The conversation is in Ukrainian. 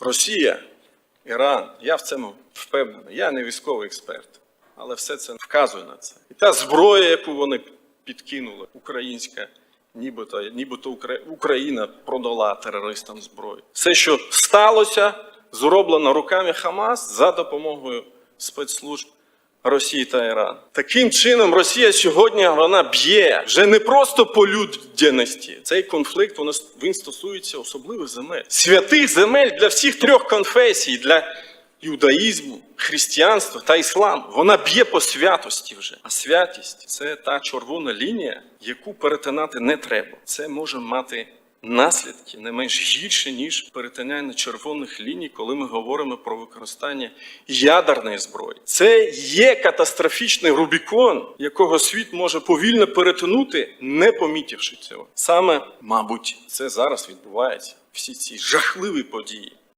Росія, Іран, я в цьому впевнений. Я не військовий експерт, але все це вказує на це. І та зброя, яку вони підкинули, українська, нібито, нібито Україна продала терористам зброю. Все, що сталося, зроблено руками Хамас за допомогою спецслужб. Росії та Іран. Таким чином, Росія сьогодні вона б'є вже не просто по людяності. Цей конфлікт воно, він стосується особливих земель. Святих земель для всіх трьох конфесій, для юдаїзму, християнства та ісламу. Вона б'є по святості вже. А святість це та червона лінія, яку перетинати не треба. Це може мати наслідки не менш гірші, ніж перетинання червоних ліній, коли ми говоримо про використання ядерної зброї. Це є катастрофічний Рубікон, якого світ може повільно перетинути, не помітивши цього. Саме, мабуть, це зараз відбувається. Всі ці жахливі події